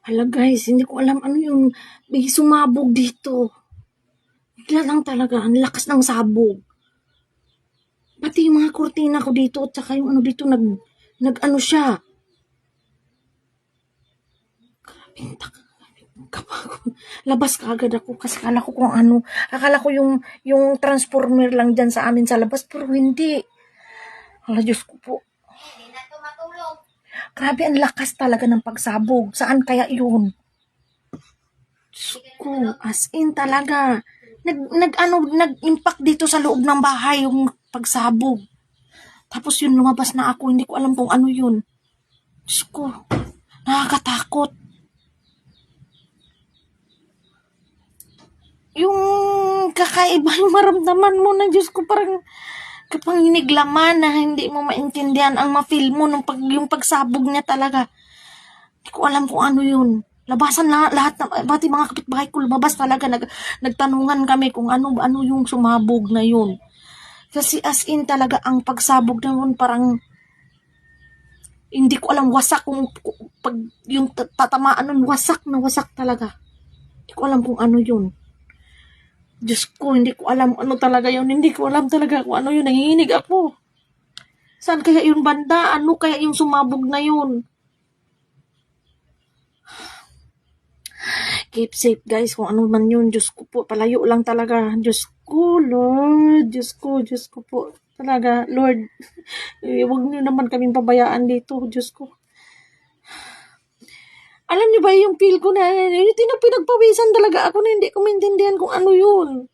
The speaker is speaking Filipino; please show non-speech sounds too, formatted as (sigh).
Hala guys, hindi ko alam ano yung may sumabog dito. Bigla lang talaga, ang lakas ng sabog. Pati yung mga kurtina ko dito at saka yung ano dito nag, nag ano siya. Grabe, tak- kapag labas ka agad ako kasi akala ko kung ano, akala ko yung, yung transformer lang dyan sa amin sa labas pero hindi. Hala Diyos ko po. Grabe, ang lakas talaga ng pagsabog. Saan kaya yun? Ko, as in talaga. Nag, nag, ano, nag-impact dito sa loob ng bahay yung pagsabog. Tapos yun, lumabas na ako. Hindi ko alam kung ano yun. Diyos ko, nakakatakot. Yung kakaiba (laughs) yung maramdaman mo na Diyos ko parang kapanginiglaman na hindi mo maintindihan ang ma-feel mo nung pag, yung pagsabog niya talaga. Hindi ko alam kung ano yun. Labasan na lahat ng pati mga kapitbahay ko lumabas talaga nag, nagtanungan kami kung ano ano yung sumabog na yun. Kasi as in talaga ang pagsabog na yun parang hindi ko alam wasak kung, kung pag yung ta- tatamaan nun wasak na wasak talaga. Hindi ko alam kung ano yun. Diyos ko, hindi ko alam ano talaga yun. Hindi ko alam talaga kung ano yun. Nanginginig ako. Saan kaya yung banda? Ano kaya yung sumabog na yun? Keep safe guys kung ano man yun. Diyos ko po, palayo lang talaga. Diyos ko, Lord. Diyos ko, Diyos ko po. Talaga, Lord. (laughs) Eh, Huwag niyo naman kaming pabayaan dito. Diyos ko. Alam niyo ba yung feel ko na, yun, yung pinagpawisan talaga ako na hindi ko maintindihan kung ano yun.